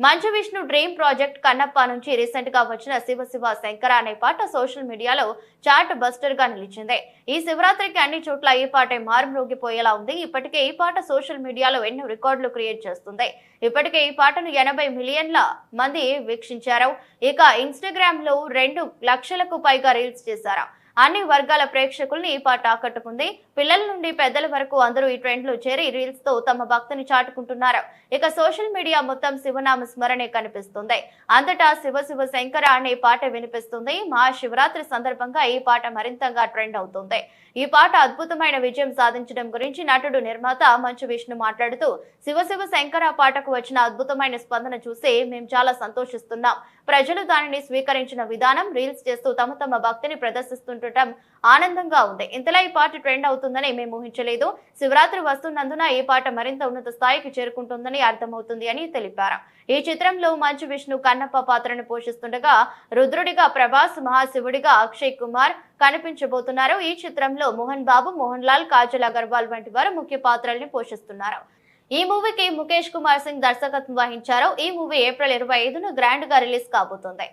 Manchu Vishnu dream project Kannappa నుంచి రీసెంట్గా వచ్చిన శివ శివ శంకర అనే పాట సోషల్ మీడియాలో చాట్ బస్టర్గా నిలిచింది. ఈ శివరాత్రికి అన్ని చోట్ల ఈ పాట మారుమ్రోగిపోయేలా ఉంది. ఇప్పటికే ఈ పాట సోషల్ మీడియాలో ఎన్నో రికార్డులు క్రియేట్ చేస్తుంది. ఇప్పటికే ఈ పాటను ఎనభై మిలియన్ల మంది వీక్షించారు. ఇక ఇన్స్టాగ్రామ్లో రెండు లక్షలకు పైగా రీల్స్ చేశారు. అన్ని వర్గాల ప్రేక్షకుల్ని ఈ పాట ఆకట్టుకుంది. పిల్లల నుండి పెద్దల వరకు అందరూ ఈ ట్రెండ్లో చేరి రీల్స్తో తమ భక్తిని చాటుకుంటున్నారు. ఇక సోషల్ మీడియా మొత్తం శివనామ స్మరణే కనిపిస్తుంది. అంతటా శివ శివ శంకర అనే పాట వినిపిస్తుంది. మహాశివరాత్రి సందర్భంగా ఈ పాట మరింతగా ట్రెండ్ అవుతుంది. ఈ పాట అద్భుతమైన విజయం సాధించడం గురించి నటుడు నిర్మాత మంచు విష్ణు మాట్లాడుతూ శివ శివ శంకర పాటకు వచ్చిన అద్భుతమైన స్పందన చూసి మేము చాలా సంతోషిస్తున్నాం. ప్రజలు దానిని స్వీకరించిన విధానం రీల్స్ చేస్తూ తమ తమ భక్తిని ప్రదర్శిస్తుండటం ఆనందంగా ఉంది. ఇంతలా ఈ పాట ట్రెండ్ అవుతుందని మేము ఊహించలేదు. శివరాత్రి వస్తున్నందున ఈ పాట మరింత ఉన్నత స్థాయికి చేరుకుంటుందని అర్థమవుతుంది అని తెలిపారు. ఈ చిత్రంలో మంచు విష్ణు కన్నప్ప పాత్రను పోషిస్తుండగా రుద్రుడిగా ప్రభాస్ మహాశివుడిగా అక్షయ్ కుమార్ కనిపించబోతున్నారు. ఈ చిత్రంలో మోహన్ బాబు మోహన్ లాల్ కాజల్ అగర్వాల్ వంటి వారు ముఖ్య పాత్రల్ని పోషిస్తున్నారు. ఈ మూవీకి ముఖేష్ కుమార్ సింగ్ దర్శకత్వం వహించారు. ఈ మూవీ ఏప్రిల్ ఇరవై ఐదున గ్రాండ్గా రిలీజ్ కాబోతోంది.